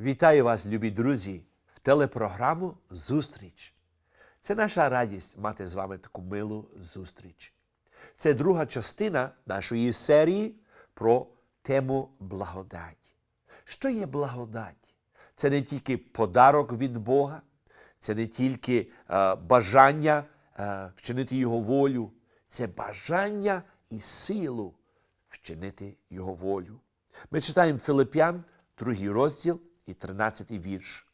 Вітаю вас, любі друзі, в телепрограму Зустріч. Це наша радість мати з вами таку милу зустріч. Це друга частина нашої серії про тему благодать. Що є благодать? Це не тільки подарок від Бога, це не тільки е, бажання е, вчинити Його волю, це бажання і силу вчинити Його волю. Ми читаємо Филип'ян, другий розділ і 13 вірш.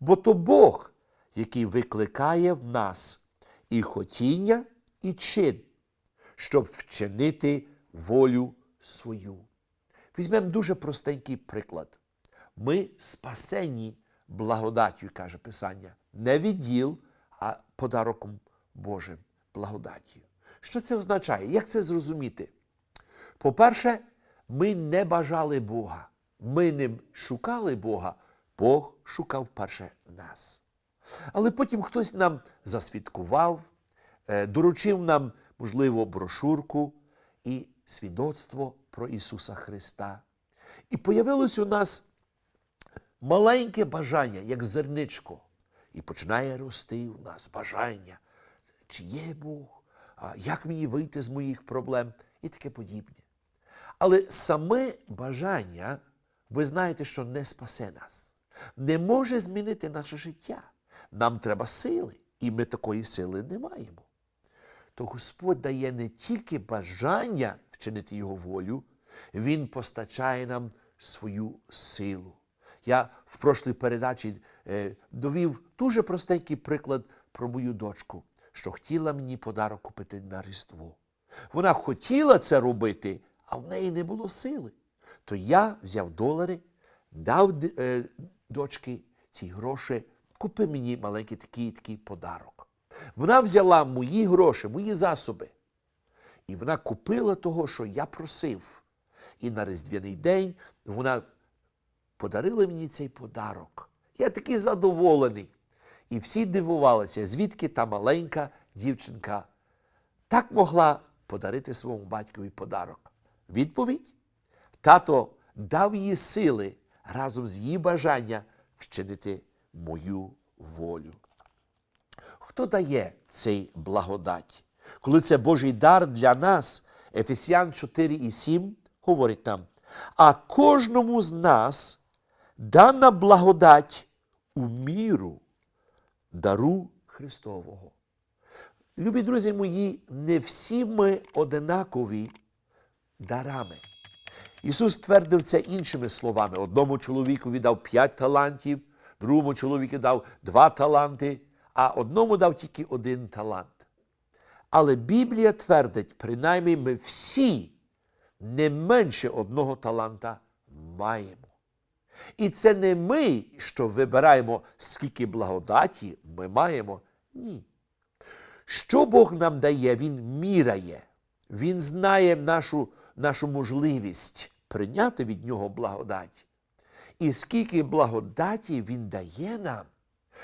Бо то Бог, який викликає в нас і хотіння, і чин, щоб вчинити волю свою. Візьмемо дуже простенький приклад. Ми спасені благодаттю, каже Писання, не від діл, а подароком Божим благодаттю. Що це означає? Як це зрозуміти? По-перше, ми не бажали Бога. Ми не шукали Бога, Бог шукав перше нас. Але потім хтось нам засвідкував, е, доручив нам, можливо, брошурку і свідоцтво про Ісуса Христа. І появилось у нас маленьке бажання, як зерничко, і починає рости у нас бажання, чи є Бог, як мені вийти з моїх проблем і таке подібне. Але саме бажання, ви знаєте, що не спасе нас, не може змінити наше життя. Нам треба сили, і ми такої сили не маємо. То Господь дає не тільки бажання вчинити Його волю, Він постачає нам свою силу. Я в прошлій передачі е, довів дуже простенький приклад про мою дочку, що хотіла мені подарок купити на Різдво. Вона хотіла це робити, а в неї не було сили. То я взяв долари, дав е, дочці ці гроші, купи мені маленький такий такий подарок. Вона взяла мої гроші, мої засоби. І вона купила того, що я просив. І на Різдвяний день вона подарила мені цей подарок. Я такий задоволений. І всі дивувалися, звідки та маленька дівчинка так могла подарити своєму батькові подарок. Відповідь: тато дав їй сили разом з її бажання вчинити мою волю. Хто дає цей благодать? Коли це Божий дар для нас, Ефесян 4 і 7 говорить нам, а кожному з нас дана благодать у міру дару Христового. Любі друзі мої, не всі ми одинакові дарами. Ісус твердив це іншими словами. Одному чоловіку дав п'ять талантів, другому чоловіку дав два таланти, а одному дав тільки один талант. Але Біблія твердить, принаймні ми всі не менше одного таланта маємо. І це не ми, що вибираємо, скільки благодаті ми маємо. Ні. Що Бог нам дає, Він міряє. Він знає нашу, нашу можливість прийняти від Нього благодать. І скільки благодаті Він дає нам,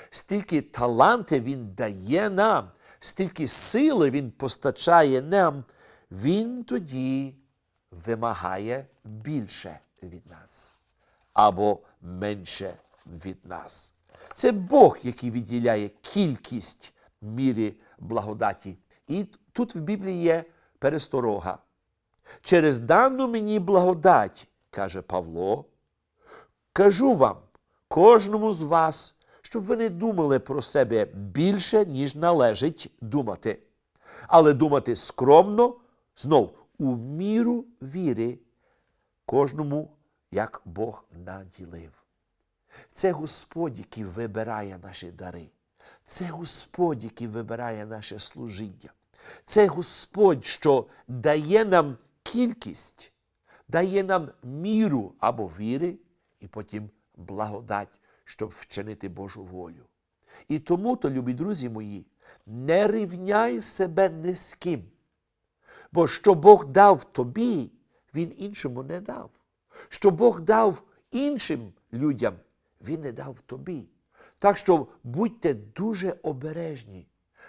стільки талантів Він дає нам, стільки сили Він постачає нам, Він тоді вимагає більше від нас або менше від нас. Це Бог, який відділяє кількість міри благодаті. І тут в Біблії є пересторога. Через дану мені благодать, каже Павло, кажу вам, кожному з вас, щоб ви не думали про себе більше, ніж належить думати, але думати скромно, знов у міру віри, кожному, як Бог наділив. Це Господь, який вибирає наші дари. Це Господь, який вибирає наше служіння. Це Господь, що дає нам кількість, дає нам міру або віри, і потім благодать, щоб вчинити Божу волю. І тому, то, любі друзі мої, не рівняй себе ні з ким. Бо що Бог дав тобі, Він іншому не дав. Що Бог дав іншим людям, Він не дав тобі. Так що будьте дуже обережні,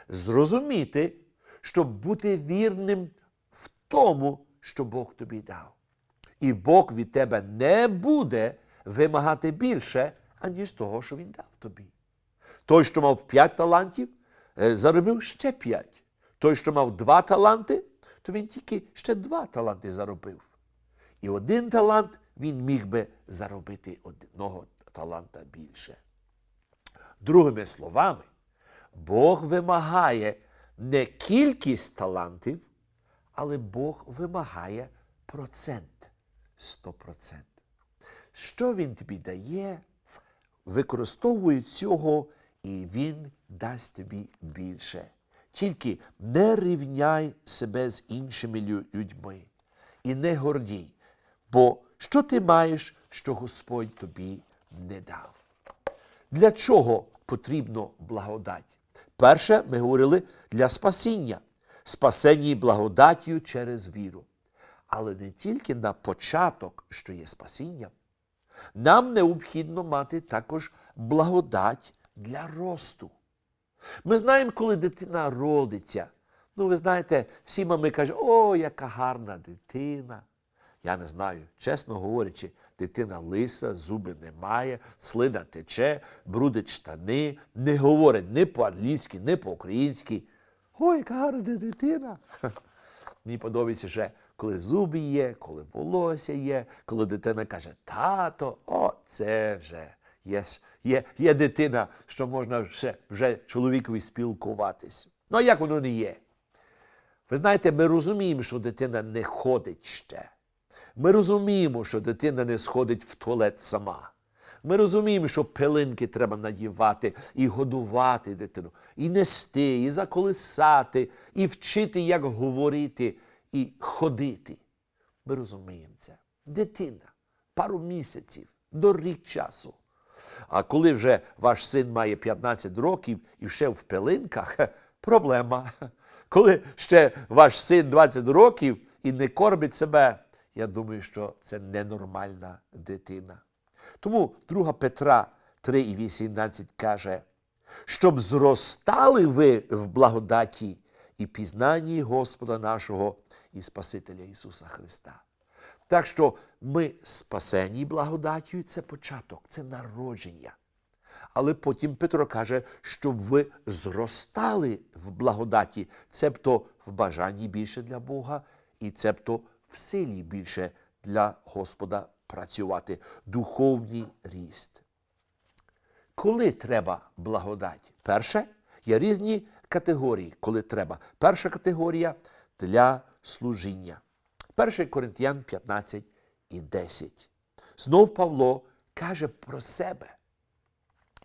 зрозуміти, щоб бути вірним в тому, що Бог тобі дав. І Бог від тебе не буде вимагати більше, аніж того, що він дав тобі. Той, що мав п'ять талантів, е, заробив ще п'ять. Той, що мав два таланти, то він тільки ще два таланти заробив. І один талант він міг би заробити одного таланта більше. Другими словами, Бог вимагає не кількість талантів, але Бог вимагає процент. 100%. Що Він тобі дає, використовуй цього, і Він дасть тобі більше. Тільки не рівняй себе з іншими людьми і не гордій, бо що ти маєш, що Господь тобі не дав? Для чого потрібно благодать? Перше, ми говорили для спасіння, спасені благодаттю через віру. Але не тільки на початок, що є спасінням. Нам необхідно мати також благодать для росту. Ми знаємо, коли дитина родиться. Ну, ви знаєте, всі мами кажуть, о, яка гарна дитина. Я не знаю, чесно говорячи, дитина лиса, зуби немає, слина тече, брудить штани, не говорить ні по-англійськи, ні по-українськи. Ой, гарна дитина. Мені подобається ще, коли зуби є, коли волосся є, коли дитина каже тато, о, це вже є, є, є дитина, що можна ще вже чоловікові спілкуватись. Ну а як воно не є? Ви знаєте, ми розуміємо, що дитина не ходить ще. Ми розуміємо, що дитина не сходить в туалет сама. Ми розуміємо, що пилинки треба надівати і годувати дитину, і нести, і заколисати, і вчити, як говорити, і ходити. Ми розуміємо це. Дитина, пару місяців, до рік часу. А коли вже ваш син має 15 років і ще в пилинках, проблема. Коли ще ваш син 20 років і не кормить себе, я думаю, що це ненормальна дитина. Тому 2 Петра 3 і 18 каже, щоб зростали ви в благодаті і пізнанні Господа нашого і Спасителя Ісуса Христа. Так що ми спасені благодаттю, це початок, це народження. Але потім Петро каже, щоб ви зростали в благодаті, цебто в бажанні більше для Бога, і цебто в силі більше для Господа працювати. Духовний ріст. Коли треба благодать? Перше, є різні категорії, коли треба. Перша категорія для служіння. 1 Коринтян 15 і 10. Знов Павло каже про себе.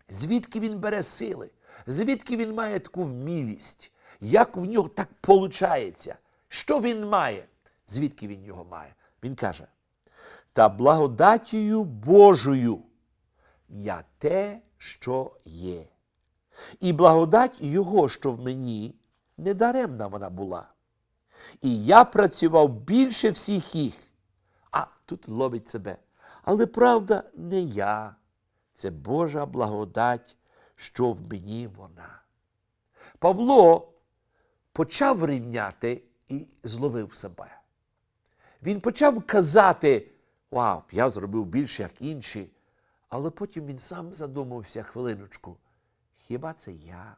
Звідки він бере сили? Звідки він має таку вмілість? Як в нього так виходить? Що він має? Звідки він його має? Він каже: та благодатію Божою я те, що є. І благодать Його, що в мені, недаремна вона була. І я працював більше всіх їх. А тут ловить себе. Але правда, не я. Це Божа благодать, що в мені вона. Павло почав рівняти і зловив себе. Він почав казати, вау, я зробив більше, як інші. Але потім він сам задумався хвилиночку. Хіба це я?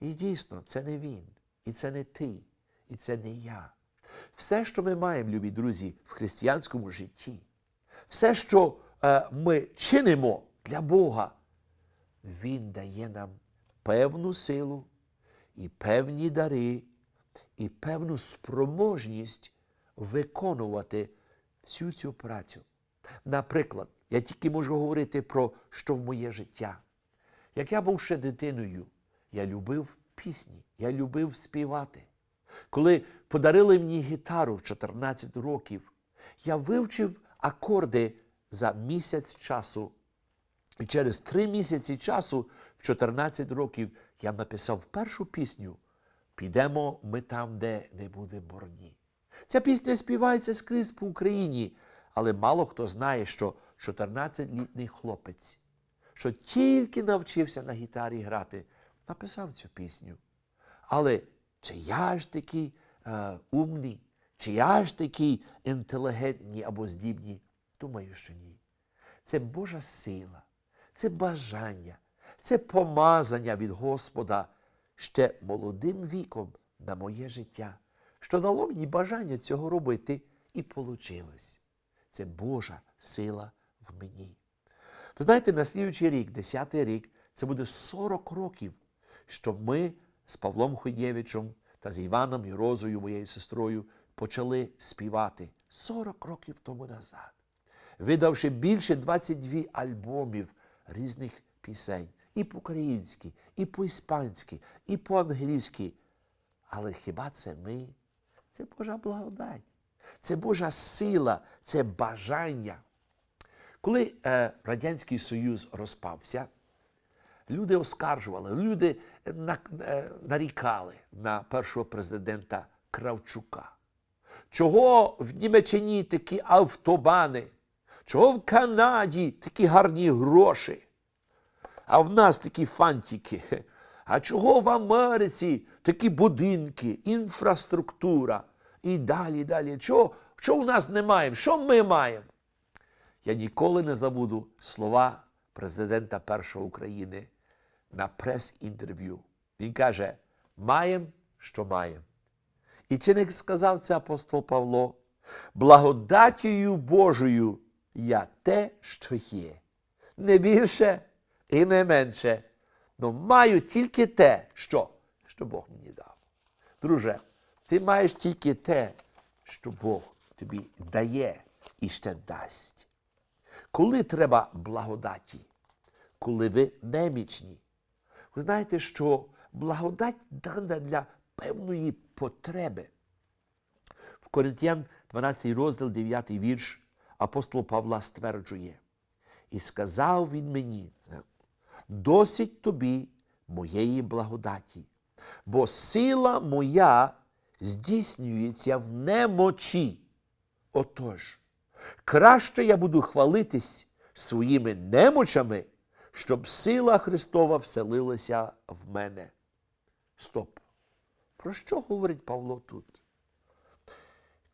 І дійсно, це не він, і це не ти, і це не я. Все, що ми маємо, любі друзі, в християнському житті, все, що е, ми чинимо для Бога, Він дає нам певну силу і певні дари, і певну спроможність виконувати всю цю працю. Наприклад, я тільки можу говорити про що в моє життя. Як я був ще дитиною, я любив пісні, я любив співати. Коли подарили мені гітару в 14 років, я вивчив акорди за місяць часу. І через три місяці часу, в 14 років, я написав першу пісню Підемо ми там, де не буде борні. Ця пісня співається скрізь по Україні, але мало хто знає, що 14-літній хлопець, що тільки навчився на гітарі грати, написав цю пісню. Але чи я ж такий е, умний, чи я ж такий інтелігентний або здібний? Думаю, що ні. Це Божа сила, це бажання, це помазання від Господа ще молодим віком на моє життя, що дало мені бажання цього робити, і получилось. Це Божа сила в мені. Ви знаєте, на слідуючий рік, 10-й рік, це буде 40 років, що ми з Павлом Ходєвичем та з Іваном і моєю сестрою, почали співати 40 років тому назад, видавши більше 22 альбомів різних пісень. І по-українськи, і по-іспанськи, і по-англійськи. Але хіба це ми? Це Божа благодать, це Божа сила, це бажання. Коли е, Радянський Союз розпався, люди оскаржували, люди на, е, нарікали на першого президента Кравчука. Чого в Німеччині такі автобани? Чого в Канаді такі гарні гроші? А в нас такі фантики. А чого в Америці такі будинки, інфраструктура і далі, далі? Чого, чого у нас немає? Що ми маємо? Я ніколи не забуду слова президента першого України на прес-інтерв'ю. Він каже: маємо, що маємо. І чи не сказав це апостол Павло? Благодатію Божою я те, що є. Не більше і не менше. Но маю тільки те, що, що Бог мені дав. Друже, ти маєш тільки те, що Бог тобі дає і ще дасть. Коли треба благодаті? Коли ви немічні. Ви знаєте, що благодать дана для певної потреби. В Коринтян 12 розділ, 9 вірш апостол Павла стверджує. І сказав він мені, досить тобі моєї благодаті, бо сила моя здійснюється в немочі. Отож, краще я буду хвалитись своїми немочами, щоб сила Христова вселилася в мене. Стоп. Про що говорить Павло тут?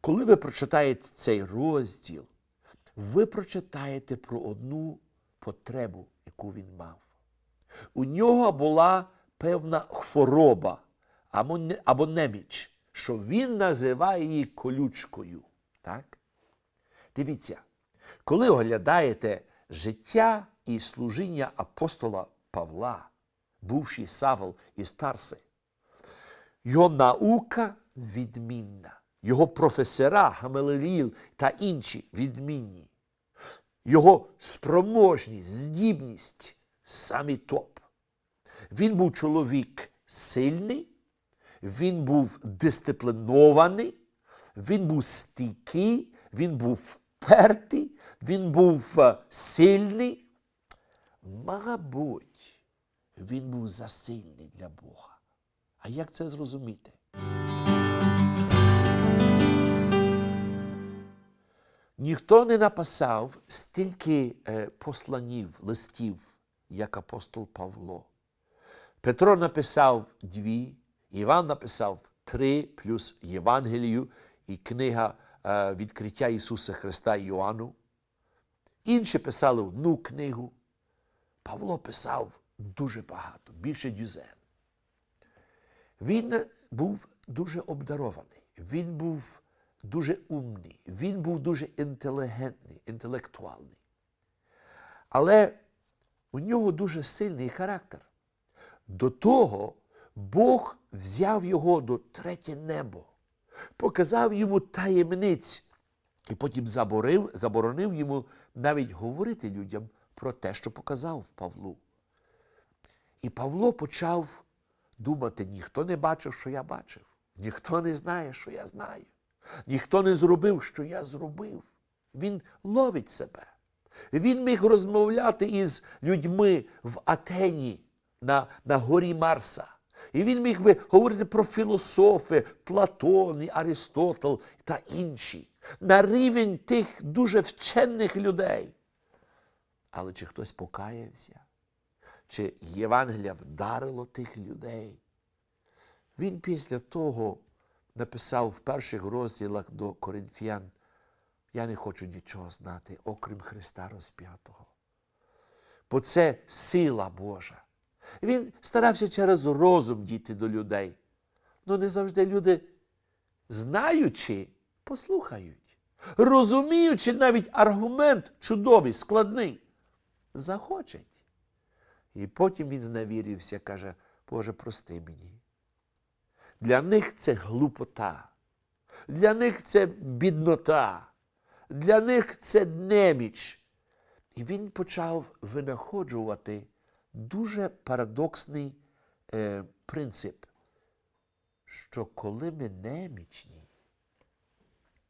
Коли ви прочитаєте цей розділ, ви прочитаєте про одну потребу, яку він мав. У нього була певна хвороба або, неміч, що він називає її колючкою. Так? Дивіться, коли оглядаєте життя і служіння апостола Павла, бувший Савл із Тарси, його наука відмінна, його професора Гамалеліл та інші відмінні, його спроможність, здібність самі топ. Він був чоловік сильний, він був дисциплінований, він був стійкий, він був впертий, він був е, сильний. Мабуть, він був засильний для Бога. А як це зрозуміти? Ніхто не написав стільки е, посланів, листів, як апостол Павло. Петро написав дві, Іван написав три, плюс Євангелію і книга е, відкриття Ісуса Христа Йоанну. Інші писали одну книгу. Павло писав дуже багато, більше дюзен. Він був дуже обдарований, він був дуже умний, він був дуже інтелігентний, інтелектуальний. Але у нього дуже сильний характер. До того Бог взяв його до третє небо, показав йому таємниць і потім заборонив, заборонив йому навіть говорити людям про те, що показав Павлу. І Павло почав думати: ніхто не бачив, що я бачив, ніхто не знає, що я знаю, ніхто не зробив, що я зробив. Він ловить себе. Він міг розмовляти із людьми в Атені на, на горі Марса. І він міг би говорити про філософи, Платон, Аристотел та інші, на рівень тих дуже вчених людей. Але чи хтось покаявся? Чи Євангелія вдарило тих людей? Він після того написав в перших розділах до Коринфян, я не хочу нічого знати, окрім Христа розп'ятого. бо це сила Божа. Він старався через розум дійти до людей. Ну не завжди люди, знаючи, послухають, розуміючи навіть аргумент чудовий, складний, захочуть. І потім він зневірився, каже, Боже, прости мені. Для них це глупота, для них це біднота, для них це неміч. І він почав винаходжувати дуже парадоксний е, принцип, що коли ми немічні,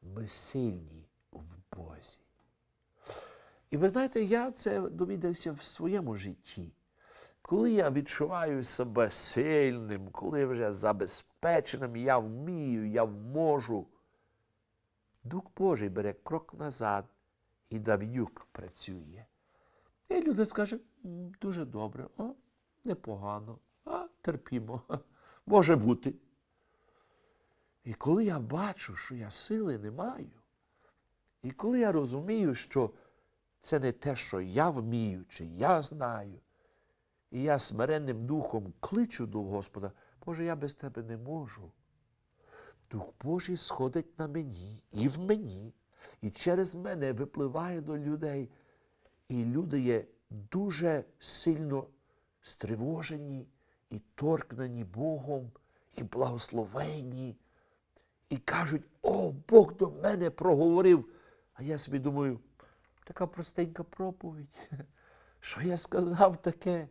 ми сильні в Бозі. І ви знаєте, я це довідався в своєму житті. Коли я відчуваю себе сильним, коли вже забезпеченим, я вмію, я вможу, Дух Божий бере крок назад і давнюк працює. І люди скажуть, дуже добре, а, непогано, а терпімо, може бути. І коли я бачу, що я сили не маю, і коли я розумію, що це не те, що я вмію, чи я знаю, і я смиренним духом кличу до Господа, Боже, я без тебе не можу. Дух Божий сходить на мені і в мені, і через мене випливає до людей. І люди є дуже сильно стривожені і торкнені Богом, і благословені, і кажуть, о, Бог до мене проговорив. А я собі думаю, така простенька проповідь. Що я сказав таке?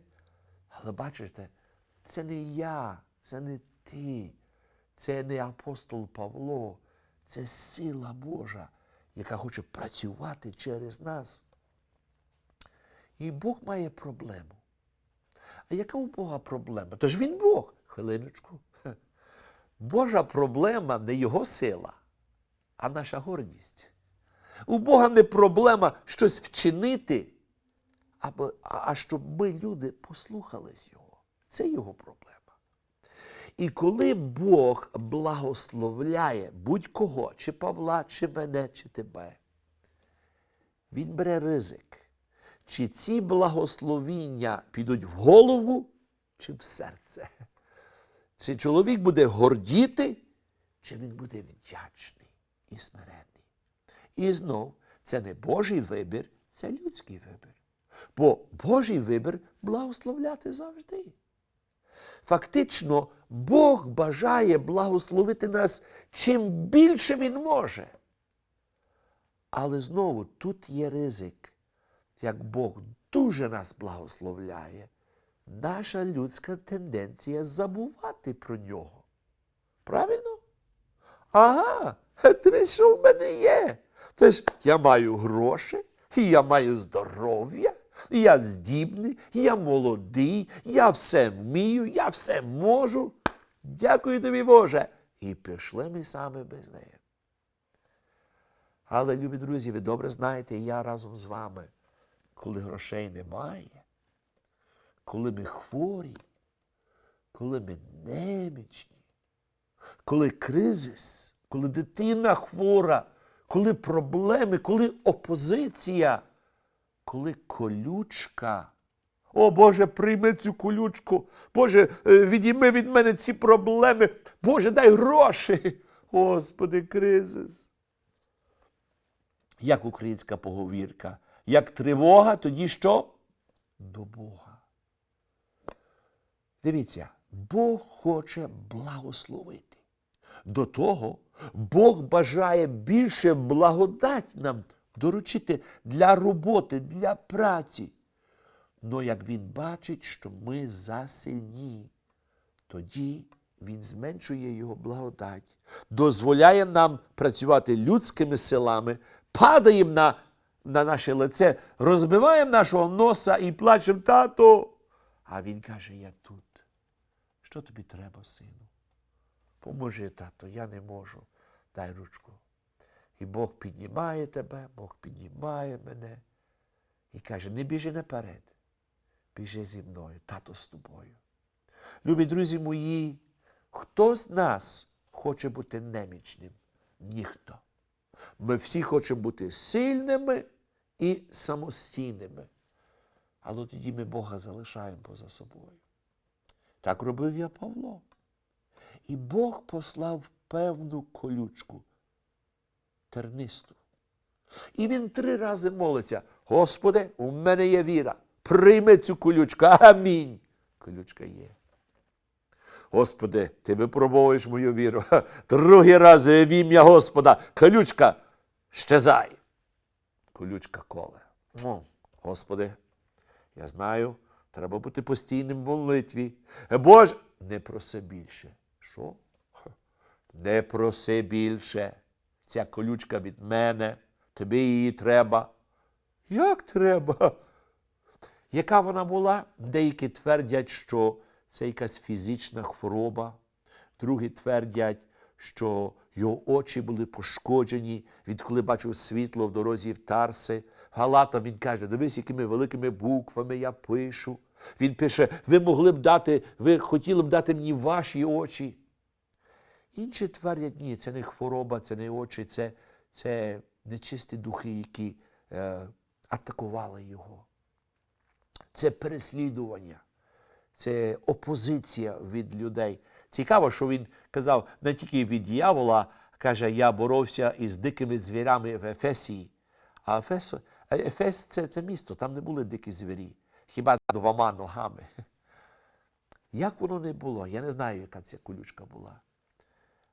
Але бачите, це не я, це не ти, це не апостол Павло, це сила Божа, яка хоче працювати через нас. І Бог має проблему. А яка у Бога проблема? Тож він Бог. Хвилиночку. Божа проблема не його сила, а наша гордість. У Бога не проблема щось вчинити, а, щоб ми, люди, послухались Його. Це його проблема. І коли Бог благословляє будь-кого, чи Павла, чи мене, чи тебе, він бере ризик. Чи ці благословіння підуть в голову, чи в серце? Чи чоловік буде гордіти, чи він буде вдячний і смиренний? І знов, це не Божий вибір, це людський вибір. Бо Божий вибір благословляти завжди. Фактично, Бог бажає благословити нас чим більше Він може. Але знову тут є ризик. Як Бог дуже нас благословляє, наша людська тенденція забувати про нього. Правильно? Ага, дивись, що в мене є. Тож я маю гроші, і я маю здоров'я, я здібний, я молодий, я все вмію, я все можу. Дякую тобі, Боже. І пішли ми саме без неї. Але, любі друзі, ви добре знаєте, я разом з вами, коли грошей немає, коли ми хворі, коли ми немічні, коли кризис, коли дитина хвора, коли проблеми, коли опозиція, коли колючка. О Боже, прийми цю колючку. Боже, е, відійми від мене ці проблеми. Боже, дай гроші. Господи, кризис. Як українська поговірка. Як тривога, тоді що? До Бога. Дивіться, Бог хоче благословити. До того Бог бажає більше благодать нам доручити для роботи, для праці. Но як він бачить, що ми засильні, тоді він зменшує його благодать, дозволяє нам працювати людськими силами, падаємо на, на наше лице, розбиваємо нашого носа і плачемо тато. А він каже: Я тут. Що тобі треба, сину? Поможи, тато, я не можу. Дай ручку. І Бог піднімає тебе, Бог піднімає мене і каже: не біжи наперед, біжи зі мною, тато з тобою. Любі друзі мої, хто з нас хоче бути немічним? Ніхто. Ми всі хочемо бути сильними і самостійними. але тоді ми Бога залишаємо поза собою. Так робив я Павло. І Бог послав певну колючку тернисту. І він три рази молиться: Господи, у мене є віра. Прийми цю колючку. Амінь. Колючка є. Господи, ти випробовуєш мою віру. Другий раз в ім'я Господа. Колючка, щезай. Колючка коле. Господи, я знаю, треба бути постійним в молитві. Боже, не проси більше. Що? Не проси більше. Ця колючка від мене, тобі її треба. Як треба? Яка вона була? Деякі твердять, що це якась фізична хвороба, другі твердять, що його очі були пошкоджені, відколи бачив світло в дорозі в Тарси. Галата він каже, дивись, якими великими буквами я пишу. Він пише, ви могли б дати, ви хотіли б дати мені ваші очі. Інші твердять, ні, це не хвороба, це не очі, це, це нечисті духи, які е, атакували його. Це переслідування, це опозиція від людей. Цікаво, що він казав не тільки від дьявола, каже, я боровся із дикими звірями в Ефесії. А Ефес, Ефес це, це місто, там не були дикі звірі, хіба двома ногами. Як воно не було, я не знаю, яка ця колючка була.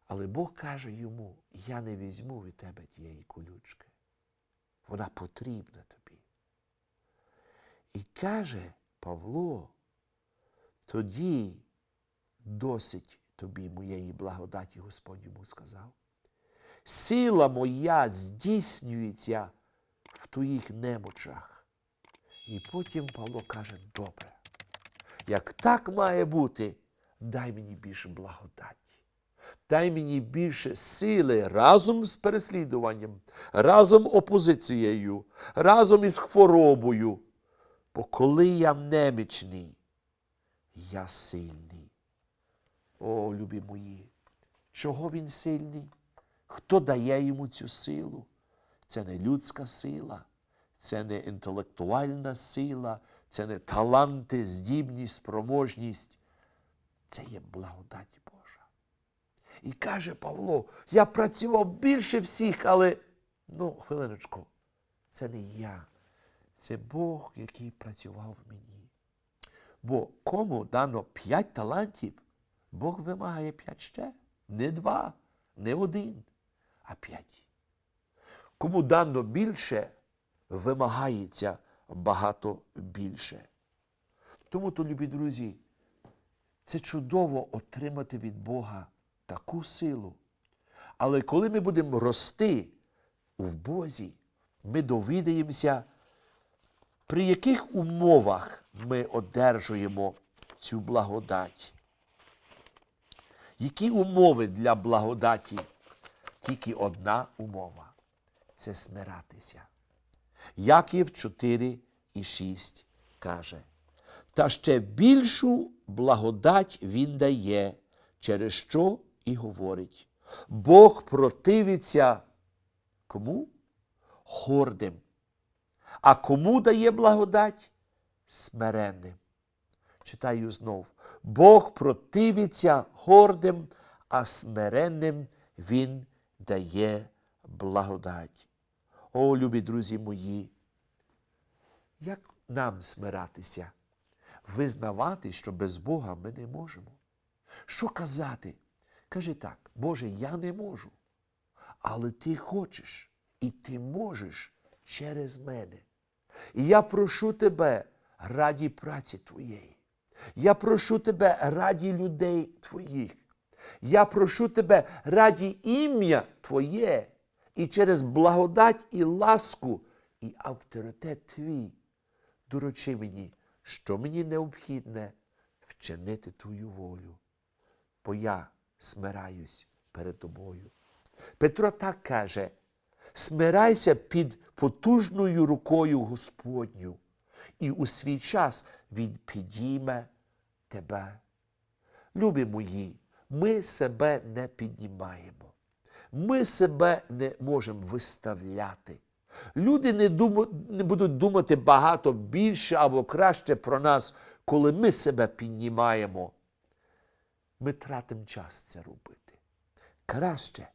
Але Бог каже йому: я не візьму від тебе тієї колючки. Вона потрібна тобі. І каже Павло, тоді досить тобі моєї благодаті, Господь йому сказав. Сила моя здійснюється в твоїх немочах. І потім Павло каже, добре, як так має бути, дай мені більше благодаті. Дай мені більше сили разом з переслідуванням, разом опозицією, разом із хворобою. Бо коли я немічний, я сильний. О, любі мої, чого він сильний? Хто дає йому цю силу? Це не людська сила, це не інтелектуальна сила, це не таланти, здібність, спроможність. Це є благодать Божа. І каже Павло, я працював більше всіх, але ну, хвилиночку, це не я. Це Бог, який працював в мені. Бо кому дано п'ять талантів, Бог вимагає п'ять ще. Не два, не один, а п'ять. Кому дано більше, вимагається багато більше. Тому, то, любі друзі, це чудово отримати від Бога таку силу. Але коли ми будемо рости в Бозі, ми довідаємося, при яких умовах ми одержуємо цю благодать. Які умови для благодаті? Тільки одна умова це смиратися. Яків 4 і 6 каже, та ще більшу благодать він дає, через що і говорить. Бог противиться кому? Гордим. А кому дає благодать? Смиренним. Читаю знов. Бог противиться гордим, а смиренним Він дає благодать. О, любі друзі мої, як нам смиратися? Визнавати, що без Бога ми не можемо. Що казати? Кажи так, Боже, я не можу. Але ти хочеш і ти можеш через мене. І я прошу тебе раді праці твоєї. Я прошу тебе раді людей твоїх. Я прошу тебе раді ім'я Твоє і через благодать і ласку і авторитет твій. Доручи мені, що мені необхідне вчинити Твою волю, бо я смираюсь перед тобою. Петро так каже: смирайся під потужною рукою Господню, і у свій час Він підійме тебе. Любі мої, ми себе не піднімаємо. Ми себе не можемо виставляти. Люди не, дума, не будуть думати багато більше або краще про нас, коли ми себе піднімаємо. Ми тратимо час це робити. Краще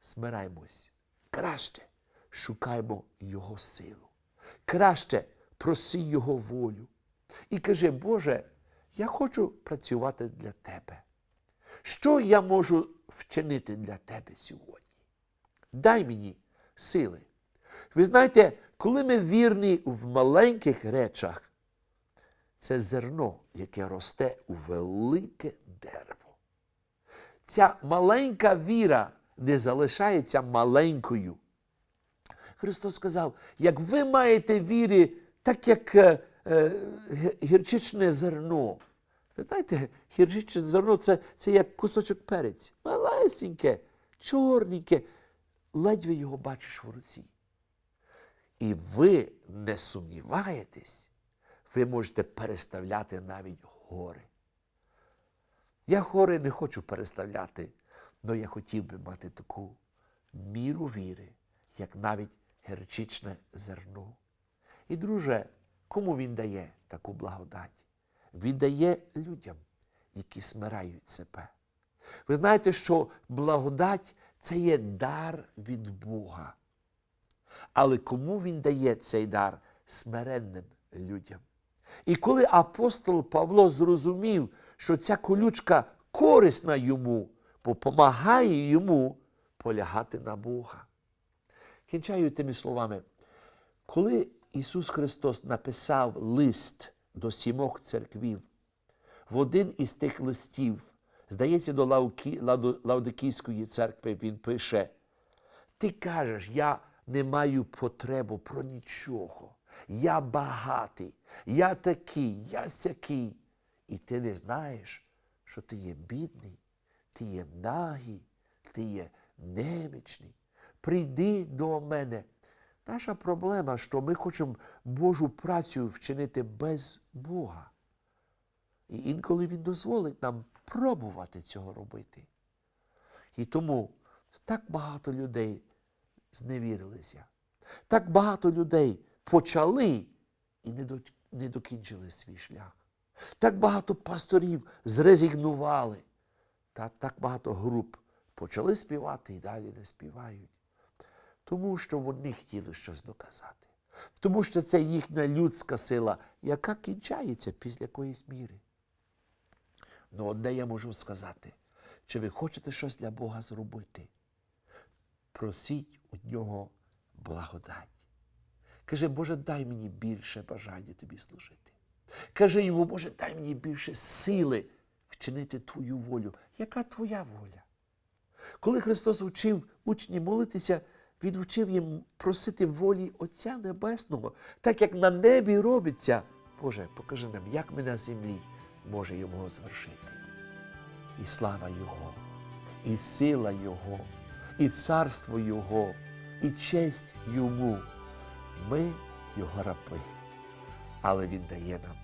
смираймось, краще шукаймо Його силу, краще проси Його волю. І кажи, Боже, я хочу працювати для Тебе. Що я можу вчинити для Тебе сьогодні? Дай мені сили. Ви знаєте, коли ми вірні в маленьких речах, це зерно, яке росте у велике дерево. Ця маленька віра не залишається маленькою. Христос сказав, як ви маєте віри, так як е, е, гірчичне зерно. Ви знаєте, гірчичне зерно це, це як кусочок перець. Малесеньке, чорненьке, ледве його бачиш в руці. І ви не сумніваєтесь, ви можете переставляти навіть гори. Я гори не хочу переставляти, але я хотів би мати таку міру віри, як навіть герчичне зерно. І, друже, кому він дає таку благодать? Він дає людям, які смирають себе. Ви знаєте, що благодать це є дар від Бога. Але кому він дає цей дар? Смиренним людям. І коли апостол Павло зрозумів, що ця колючка корисна йому, бо допомагає йому полягати на Бога. Кінчаю тими словами. Коли Ісус Христос написав лист до сімох церквів, в один із тих листів, здається, до Ладо- Лаудикійської церкви він пише: Ти кажеш, я не маю потребу про нічого. Я багатий, я такий, я сякий. І ти не знаєш, що ти є бідний, ти є нагий, ти є немічний. Прийди до мене. Наша проблема, що ми хочемо Божу працю вчинити без Бога. І інколи Він дозволить нам пробувати цього робити. І тому так багато людей зневірилися. Так багато людей почали і не, до, не докінчили свій шлях. Так багато пасторів зрезигнували. Та так багато груп почали співати і далі не співають. Тому що вони хотіли щось доказати. Тому що це їхня людська сила, яка кінчається після якоїсь міри. Ну, одне я можу сказати, чи ви хочете щось для Бога зробити? Просіть у нього благодать. Каже, Боже, дай мені більше бажання тобі служити. Каже йому, Боже, дай мені більше сили вчинити Твою волю. Яка твоя воля? Коли Христос вчив учнів молитися, Він вчив їм просити волі Отця Небесного, так як на небі робиться. Боже, покажи нам, як ми на землі може його звершити. І слава Його, і сила Його, і царство Його, і честь Йому. Ми Його раби, але Він дає нам